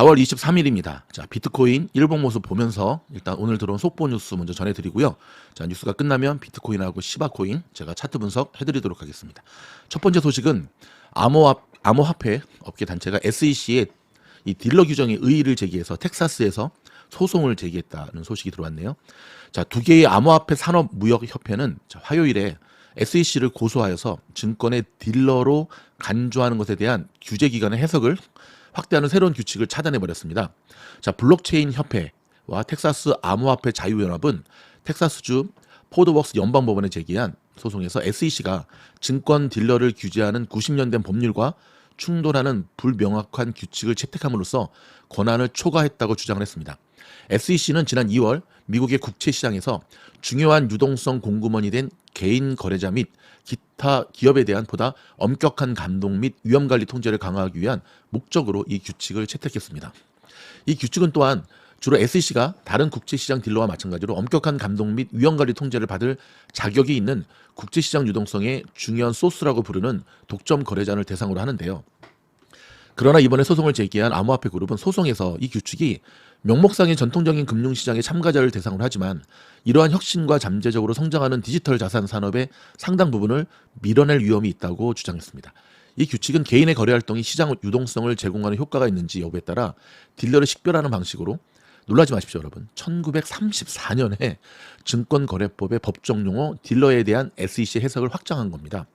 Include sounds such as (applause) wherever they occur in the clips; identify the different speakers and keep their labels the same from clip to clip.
Speaker 1: 4월 23일입니다. 자, 비트코인 일봉 모습 보면서 일단 오늘 들어온 속보 뉴스 먼저 전해드리고요. 자, 뉴스가 끝나면 비트코인하고 시바코인 제가 차트 분석 해드리도록 하겠습니다. 첫 번째 소식은 암호화, 암호화폐 업계 단체가 SEC에 이 딜러 규정에 의의를 제기해서 텍사스에서 소송을 제기했다는 소식이 들어왔네요. 자, 두 개의 암호화폐 산업 무역 협회는 자, 화요일에 SEC를 고소하여서 증권의 딜러로 간주하는 것에 대한 규제 기관의 해석을 확대하는 새로운 규칙을 차단해 버렸습니다. 자, 블록체인 협회와 텍사스 암호화폐 자유연합은 텍사스주 포드웍스 연방법원에 제기한 소송에서 SEC가 증권 딜러를 규제하는 90년 된 법률과 충돌하는 불명확한 규칙을 채택함으로써 권한을 초과했다고 주장을 했습니다. SEC는 지난 2월 미국의 국채 시장에서 중요한 유동성 공급원이 된 개인 거래자 및 기타 기업에 대한 보다 엄격한 감독 및 위험 관리 통제를 강화하기 위한 목적으로 이 규칙을 채택했습니다. 이 규칙은 또한 주로 SEC가 다른 국제시장 딜러와 마찬가지로 엄격한 감독 및 위험 관리 통제를 받을 자격이 있는 국제시장 유동성의 중요한 소스라고 부르는 독점 거래자를 대상으로 하는데요. 그러나 이번에 소송을 제기한 암호화폐 그룹은 소송에서 이 규칙이 명목상의 전통적인 금융시장의 참가자를 대상으로 하지만 이러한 혁신과 잠재적으로 성장하는 디지털 자산 산업의 상당 부분을 밀어낼 위험이 있다고 주장했습니다. 이 규칙은 개인의 거래 활동이 시장 유동성을 제공하는 효과가 있는지 여부에 따라 딜러를 식별하는 방식으로 놀라지 마십시오, 여러분. 1934년에 증권거래법의 법정 용어 딜러에 대한 SEC 해석을 확장한 겁니다.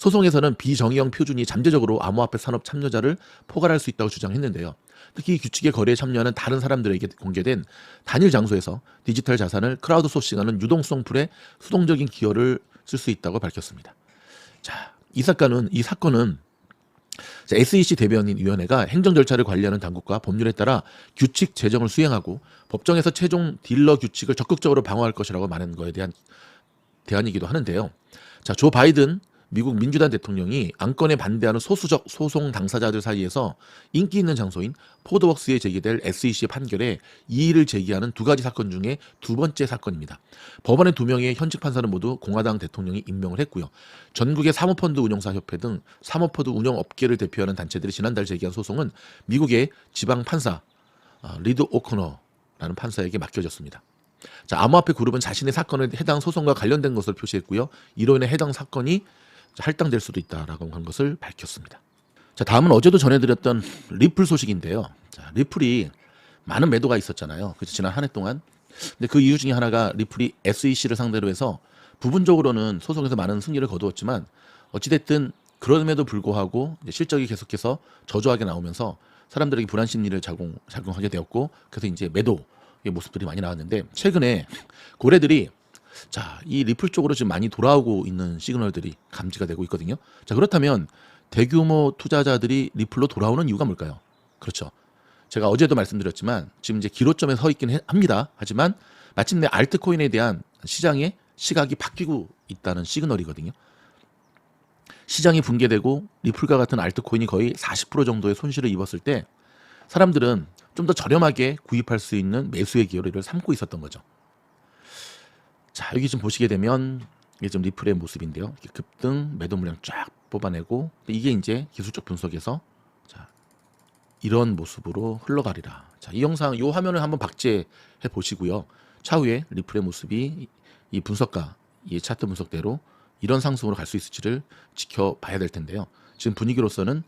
Speaker 1: 소송에서는 비정의형 표준이 잠재적으로 암호화폐 산업 참여자를 포괄할 수 있다고 주장했는데요. 특히 이 규칙의 거래에 참여하는 다른 사람들에게 공개된 단일 장소에서 디지털 자산을 크라우드 소싱하는 유동성 풀에 수동적인 기여를 쓸 수 있다고 밝혔습니다. 자, 이 사건은 이 사건은 자, SEC 대변인 위원회가 행정 절차를 관리하는 당국과 법률에 따라 규칙 제정을 수행하고 법정에서 최종 딜러 규칙을 적극적으로 방어할 것이라고 말한 거에 대한 대안이기도 하는데요. 자, 조 바이든 미국 민주당 대통령이 안건에 반대하는 소수적 소송 당사자들 사이에서 인기 있는 장소인 포드웍스에 제기될 SEC 판결에 이의를 제기하는 두 가지 사건 중에 두 번째 사건입니다. 법원의 두 명의 현직 판사는 모두 공화당 대통령이 임명을 했고요. 전국의 사모펀드 운용사 협회 등 사모펀드 운용 업계를 대표하는 단체들이 지난달 제기한 소송은 미국의 지방 판사 아, 리드 오코너라는 판사에게 맡겨졌습니다. 자, 암호화폐 그룹은 자신의 사건에 해당 소송과 관련된 것을 표시했고요. 이로 인해 해당 사건이 할당될 수도 있다라고 한 것을 밝혔습니다. 자, 다음은 어제도 전해드렸던 리플 소식인데요. 자, 리플이 많은 매도가 있었잖아요. 그래서 지난 한 해 동안. 근데 그 이유 중에 하나가 리플이 SEC를 상대로 해서 부분적으로는 소송에서 많은 승리를 거두었지만 어찌됐든 그럼에도 불구하고 실적이 계속해서 저조하게 나오면서 사람들에게 불안 심리를 작용, 작용하게 되었고 그래서 이제 매도의 모습들이 많이 나왔는데 최근에 고래들이 자, 이 리플 쪽으로 지금 많이 돌아오고 있는 시그널들이 감지가 되고 있거든요. 자, 그렇다면 대규모 투자자들이 리플로 돌아오는 이유가 뭘까요? 그렇죠. 제가 어제도 말씀드렸지만 지금 이제 기로점에 서 있긴 해- 합니다. 하지만 마침내 알트코인에 대한 시장의 시각이 바뀌고 있다는 시그널이거든요. 시장이 붕괴되고 리플과 같은 알트코인이 거의 40% 정도의 손실을 입었을 때 사람들은 좀 더 저렴하게 구입할 수 있는 매수의 기회를 삼고 있었던 거죠. 자, 여기 좀 보시게 되면 이게 좀 리플의 모습인데요. 급등 매도 물량 쫙 뽑아내고 이게 이제 기술적 분석에서 자, 이런 모습으로 흘러가리라. 자, 이 영상 이 화면을 한번 박제해 보시고요. 차후에 리플의 모습이 이 분석가 이 차트 분석대로 이런 상승으로 갈 수 있을지를 지켜봐야 될 텐데요. 지금 분위기로서는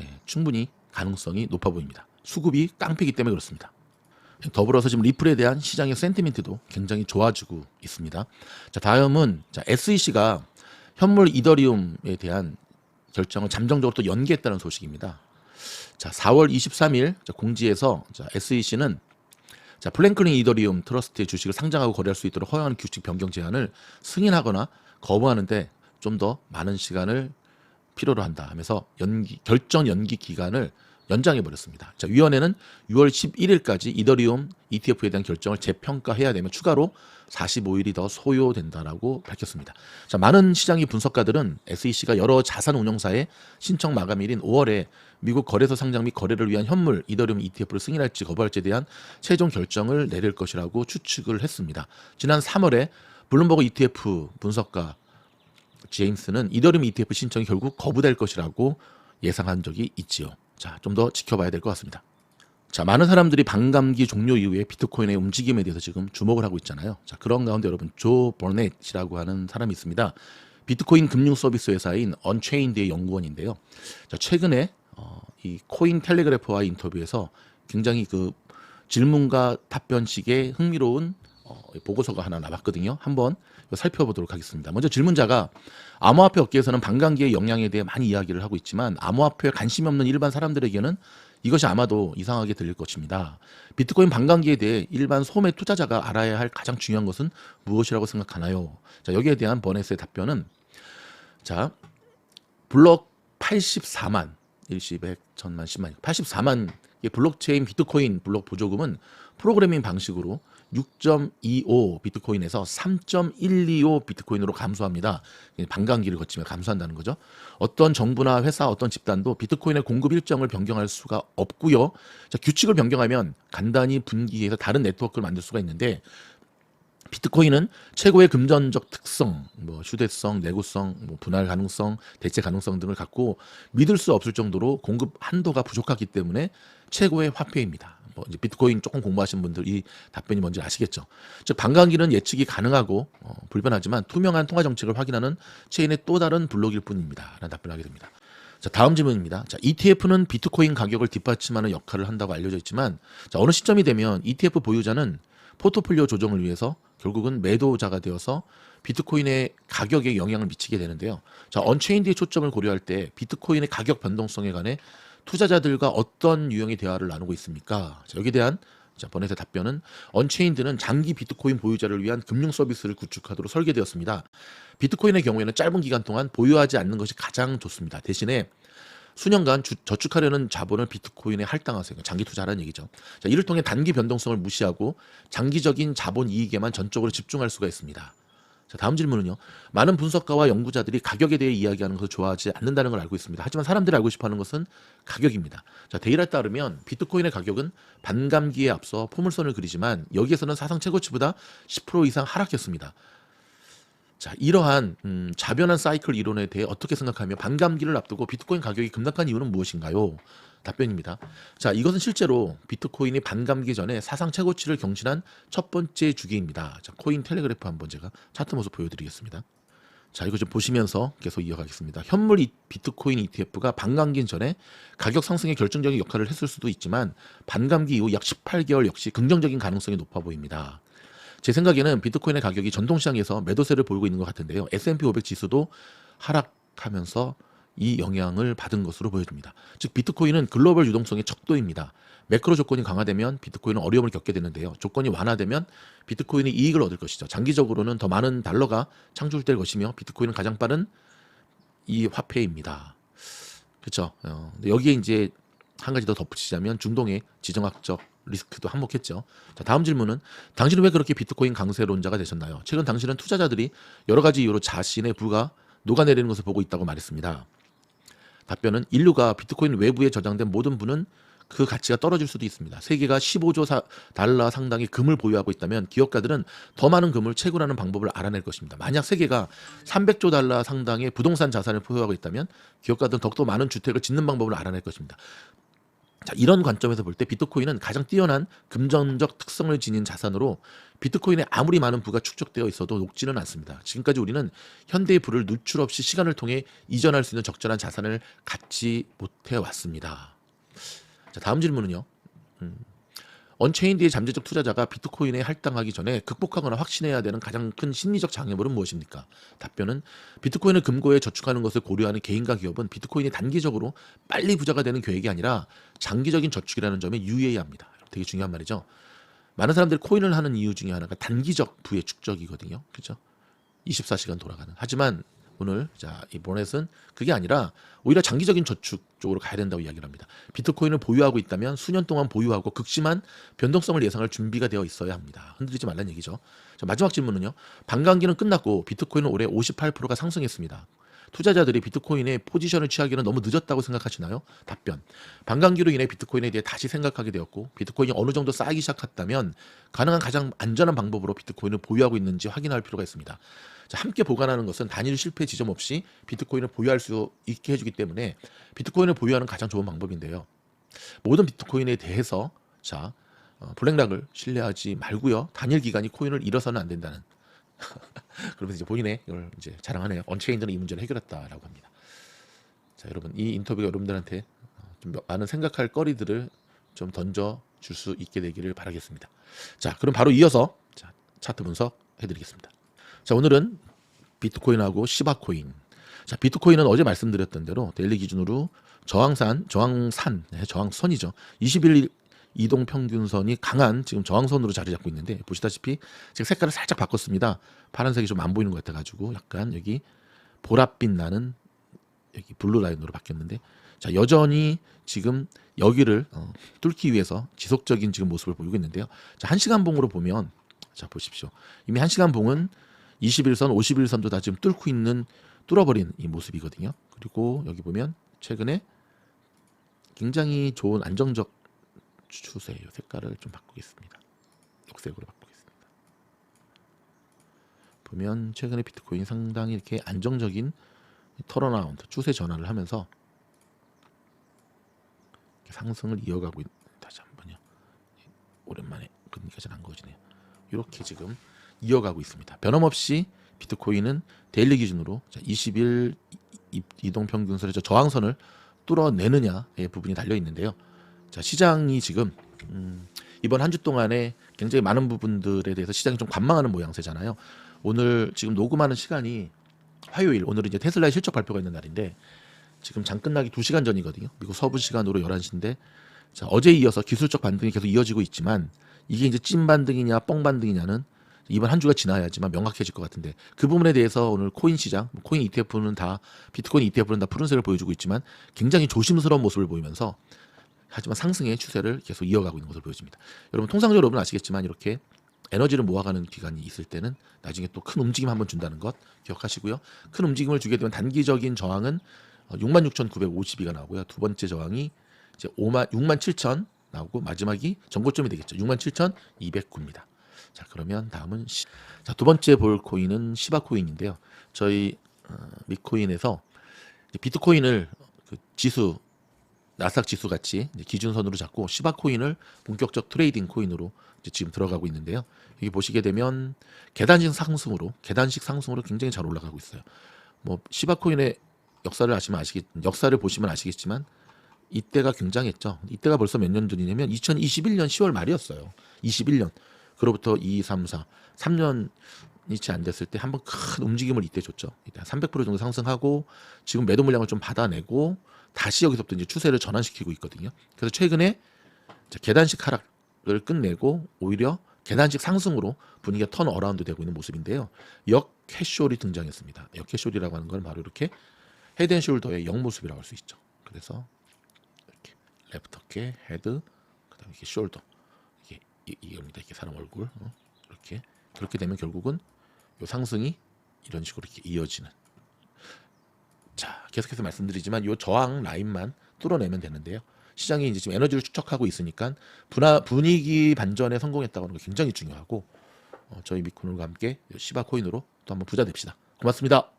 Speaker 1: 예, 충분히 가능성이 높아 보입니다. 수급이 깡패기 때문에 그렇습니다. 더불어서 지금 리플에 대한 시장의 센티멘트도 굉장히 좋아지고 있습니다. 자, 다음은 자, SEC가 현물 이더리움에 대한 결정을 잠정적으로 또 연기했다는 소식입니다. 자, 4월 23일 자, 공지에서 자, SEC는 자, 플랭클링 이더리움 트러스트의 주식을 상장하고 거래할 수 있도록 허용하는 규칙 변경 제한을 승인하거나 거부하는데 좀 더 많은 시간을 필요로 한다 하면서 연기 결정 연기 기간을 연장해 버렸습니다. 자, 위원회는 6월 11일까지 이더리움 ETF에 대한 결정을 재평가해야 되면 추가로 45일이 더 소요된다라고 밝혔습니다. 자, 많은 시장의 분석가들은 SEC가 여러 자산 운용사의 신청 마감일인 5월에 미국 거래소 상장 및 거래를 위한 현물 이더리움 ETF를 승인할지 거부할지에 대한 최종 결정을 내릴 것이라고 추측을 했습니다. 지난 3월에 블룸버그 ETF 분석가 제임스는 이더리움 ETF 신청이 결국 거부될 것이라고 예상한 적이 있지요. 자, 좀 더 지켜봐야 될 것 같습니다. 자, 많은 사람들이 반감기 종료 이후에 비트코인의 움직임에 대해서 지금 주목을 하고 있잖아요. 자, 그런 가운데 여러분 조 버넷이라고 하는 사람이 있습니다. 비트코인 금융 서비스 회사인 언체인드의 연구원인데요. 자, 최근에 어, 이 코인 텔레그래프와의 인터뷰에서 굉장히 그 질문과 답변식의 흥미로운 어, 보고서가 하나 나왔거든요. 한번 살펴보도록 하겠습니다. 먼저 질문자가 암호화폐 업계에서는 반감기의 영향에 대해 많이 이야기를 하고 있지만 암호화폐에 관심이 없는 일반 사람들에게는 이것이 아마도 이상하게 들릴 것입니다. 비트코인 반감기에 대해 일반 소매 투자자가 알아야 할 가장 중요한 것은 무엇이라고 생각하나요? 자, 여기에 대한 버넷의 답변은 자, 블록 84만 일시 100 천만 10만 84만 의 블록체인 비트코인 블록 보조금은 프로그래밍 방식으로 6.25 비트코인에서 3.125 비트코인으로 감소합니다. 반감기를 거치며 감소한다는 거죠. 어떤 정부나 회사, 어떤 집단도 비트코인의 공급 일정을 변경할 수가 없고요. 자, 규칙을 변경하면 간단히 분기해서 다른 네트워크를 만들 수가 있는데 비트코인은 최고의 금전적 특성, 뭐 휴대성, 내구성, 뭐 분할 가능성, 대체 가능성 등을 갖고 믿을 수 없을 정도로 공급 한도가 부족하기 때문에 최고의 화폐입니다. 뭐 이제 비트코인 조금 공부하신 분들 이 답변이 뭔지 아시겠죠. 즉 반감기는 예측이 가능하고 어, 불변하지만 투명한 통화 정책을 확인하는 체인의 또 다른 블록일 뿐입니다.라는 답변을 하게 됩니다. 자, 다음 질문입니다. 자, ETF는 비트코인 가격을 뒷받침하는 역할을 한다고 알려져 있지만 자, 어느 시점이 되면 ETF 보유자는 포트폴리오 조정을 위해서 결국은 매도자가 되어서 비트코인의 가격에 영향을 미치게 되는데요. 자, 언체인드의 초점을 고려할 때 비트코인의 가격 변동성에 관해 투자자들과 어떤 유형의 대화를 나누고 있습니까? 자, 여기에 대한 자, 버넷의 답변은 언체인드는 장기 비트코인 보유자를 위한 금융 서비스를 구축하도록 설계되었습니다. 비트코인의 경우에는 짧은 기간 동안 보유하지 않는 것이 가장 좋습니다. 대신에 수년간 주, 저축하려는 자본을 비트코인에 할당하세요. 장기 투자라는 얘기죠. 자, 이를 통해 단기 변동성을 무시하고 장기적인 자본 이익에만 전적으로 집중할 수가 있습니다. 자, 다음 질문은요. 많은 분석가와 연구자들이 가격에 대해 이야기하는 것을 좋아하지 않는다는 걸 알고 있습니다. 하지만 사람들이 알고 싶어 하는 것은 가격입니다. 자, 데일에 따르면 비트코인의 가격은 반감기에 앞서 포물선을 그리지만 여기에서는 사상 최고치보다 10% 이상 하락했습니다. 자, 이러한 음, 자변한 사이클 이론에 대해 어떻게 생각하며 반감기를 앞두고 비트코인 가격이 급락한 이유는 무엇인가요? 답변입니다. 자, 이것은 실제로 비트코인이 반감기 전에 사상 최고치를 경신한 첫 번째 주기입니다. 자, 코인 텔레그래프 한번 제가 차트 모습 보여드리겠습니다. 자, 이거 좀 보시면서 계속 이어가겠습니다. 현물 이, 비트코인 ETF가 반감기 전에 가격 상승에 결정적인 역할을 했을 수도 있지만 반감기 이후 약 18개월 역시 긍정적인 가능성이 높아 보입니다. 제 생각에는 비트코인의 가격이 전통시장에서 매도세를 보이고 있는 것 같은데요. S&P 500 지수도 하락하면서 이 영향을 받은 것으로 보여집니다. 즉 비트코인은 글로벌 유동성의 척도입니다. 매크로 조건이 강화되면 비트코인은 어려움을 겪게 되는데요. 조건이 완화되면 비트코인이 이익을 얻을 것이죠. 장기적으로는 더 많은 달러가 창출될 것이며 비트코인은 가장 빠른 이 화폐입니다. 그렇죠. 어, 여기에 이제 한 가지 더 덧붙이자면 중동의 지정학적 리스크도 한몫했죠. 자, 다음 질문은 당신은 왜 그렇게 비트코인 강세론자가 되셨나요? 최근 당신은 투자자들이 여러 가지 이유로 자신의 부가 녹아내리는 것을 보고 있다고 말했습니다. 답변은 인류가 비트코인 외부에 저장된 모든 부는 그 가치가 떨어질 수도 있습니다. 세계가 15조 사, 달러 상당의 금을 보유하고 있다면 기업가들은 더 많은 금을 채굴하는 방법을 알아낼 것입니다. 만약 세계가 300조 달러 상당의 부동산 자산을 보유하고 있다면 기업가들은 더욱더 많은 주택을 짓는 방법을 알아낼 것입니다. 자, 이런 관점에서 볼 때 비트코인은 가장 뛰어난 금전적 특성을 지닌 자산으로 비트코인에 아무리 많은 부가 축적되어 있어도 녹지는 않습니다. 지금까지 우리는 현대의 부를 누출 없이 시간을 통해 이전할 수 있는 적절한 자산을 갖지 못해 왔습니다. 자, 다음 질문은요. 음, 언체인드의 잠재적 투자자가 비트코인에 할당하기 전에 극복하거나 확신해야 되는 가장 큰 심리적 장애물은 무엇입니까? 답변은 비트코인을 금고에 저축하는 것을 고려하는 개인과 기업은 비트코인이 단기적으로 빨리 부자가 되는 계획이 아니라 장기적인 저축이라는 점에 유의해야 합니다. 되게 중요한 말이죠. 많은 사람들이 코인을 하는 이유 중에 하나가 단기적 부의 축적이거든요. 그렇죠? 24시간 돌아가는. 하지만 오늘 자 이 보넷은 그게 아니라 오히려 장기적인 저축 쪽으로 가야 된다고 이야기를 합니다. 비트코인을 보유하고 있다면 수년 동안 보유하고 극심한 변동성을 예상할 준비가 되어 있어야 합니다. 흔들리지 말라는 얘기죠. 자, 마지막 질문은요. 반감기는 끝났고 비트코인은 올해 58%가 상승했습니다. 투자자들이 비트코인의 포지션을 취하기는 너무 늦었다고 생각하시나요? 답변. 반감기로 인해 비트코인에 대해 다시 생각하게 되었고 비트코인이 어느 정도 쌓이기 시작했다면 가능한 가장 안전한 방법으로 비트코인을 보유하고 있는지 확인할 필요가 있습니다. 자, 함께 보관하는 것은 단일 실패 지점 없이 비트코인을 보유할 수 있게 해주기 때문에 비트코인을 보유하는 가장 좋은 방법인데요. 모든 비트코인에 대해서 자, 어, 블랙락을 신뢰하지 말고요. 단일 기간이 코인을 잃어서는 안 된다는. (laughs) 그러면서 이제 본인의 이걸 이제 자랑하네요. 언체인드는 이 문제를 해결했다라고 합니다. 자, 여러분 이 인터뷰가 여러분들한테 어, 좀 많은 생각할 거리들을 좀 던져 줄 수 있게 되기를 바라겠습니다. 자, 그럼 바로 이어서 자, 차트 분석 해드리겠습니다. 자, 오늘은 비트코인하고 시바코인. 자, 비트코인은 어제 말씀드렸던 대로 데일리 기준으로 저항산, 저항산, 네, 저항선이죠. 21일 이동 평균선이 강한 지금 저항선으로 자리 잡고 있는데 보시다시피 제가 색깔을 살짝 바꿨습니다. 파란색이 좀 안 보이는 것 같아가지고 약간 여기 보랏빛 나는 여기 블루 라인으로 바뀌었는데 자 여전히 지금 여기를 어, 뚫기 위해서 지속적인 지금 모습을 보이고 있는데요. 자, 한 시간 봉으로 보면 자 보십시오. 이미 한 시간 봉은 21선, 51선도 다 지금 뚫고 있는 뚫어버린 이 모습이거든요. 그리고 여기 보면 최근에 굉장히 좋은 안정적 추세예요. 색깔을 좀 바꾸겠습니다. 녹색으로 바꾸겠습니다. 보면 최근에 비트코인 상당히 이렇게 안정적인 털어나운드 추세 전환을 하면서 상승을 이어가고 있, 다시 한번요. 오랜만에 그러니까 잘안 거지네요. 이렇게 지금 이어가고 있습니다. 변함없이 비트코인은 데일리 기준으로 20일 이동 평균선의 저 저항선을 뚫어내느냐의 부분이 달려 있는데요. 자 시장이 지금 음, 이번 한 주 동안에 굉장히 많은 부분들에 대해서 시장이 좀 관망하는 모양새잖아요. 오늘 지금 녹음하는 시간이 화요일 오늘은 이제 테슬라의 실적 발표가 있는 날인데 지금 장 끝나기 2시간 전이거든요. 미국 서부 시간으로 11시인데 자, 어제에 이어서 기술적 반등이 계속 이어지고 있지만 이게 이제 찐 반등이냐 뻥 반등이냐는 이번 한 주가 지나야지만 명확해질 것 같은데 그 부분에 대해서 오늘 코인 시장, 뭐 코인 ETF는 다 비트코인 ETF는 다 푸른색을 보여주고 있지만 굉장히 조심스러운 모습을 보이면서 하지만 상승의 추세를 계속 이어가고 있는 것으로 보여집니다. 여러분 통상적으로 여러분 아시겠지만 이렇게 에너지를 모아가는 기간이 있을 때는 나중에 또 큰 움직임 한번 준다는 것 기억하시고요. 큰 움직임을 주게 되면 단기적인 저항은 66,952가 나오고요. 두 번째 저항이 이제 5만 6만 7천 나오고 마지막이 전고점이 되겠죠. 6만 7,209입니다. 자 그러면 다음은 시, 자, 두 번째 볼 코인은 시바 코인인데요. 저희 어, 미코인에서 비트코인을 그 지수 나스닥 지수 같이 기준선으로 잡고 시바 코인을 본격적 트레이딩 코인으로 지금 들어가고 있는데요. 여기 보시게 되면 계단식 상승으로 계단식 상승으로 굉장히 잘 올라가고 있어요. 뭐 시바 코인의 역사를 아시면 아시겠 역사를 보시면 아시겠지만 이때가 굉장했죠. 이때가 벌써 몇 년 전이냐면 2021년 10월 말이었어요. 21년. 그로부터 2, 3, 4, 3년이 채안 됐을 때 한번 큰 움직임을 이때 줬죠. 이때 300% 정도 상승하고 지금 매도 물량을 좀 받아내고 다시 여기서부터 이제 추세를 전환시키고 있거든요. 그래서 최근에 계단식 하락을 끝내고 오히려 계단식 상승으로 분위기가 턴 어라운드 되고 있는 모습인데요. 역 캐쇼리 등장했습니다. 역 캐쇼리라고 하는 건 바로 이렇게 헤드 앤 숄더의 역 모습이라고 할 수 있죠. 그래서 이렇게 레프트 어깨, 헤드, 그다음에 이렇게 숄더 이- 이겁니다. 이렇게 사람 얼굴 어? 이렇게 그렇게 되면 결국은 요 상승이 이런 식으로 이렇게 이어지는. 자 계속해서 말씀드리지만 요 저항 라인만 뚫어내면 되는데요. 시장이 이제 지금 에너지를 축적하고 있으니까 분화, 분위기 반전에 성공했다고 하는 거 굉장히 중요하고 어, 저희 미코노과 함께 시바 코인으로 또 한번 부자 됩시다. 고맙습니다.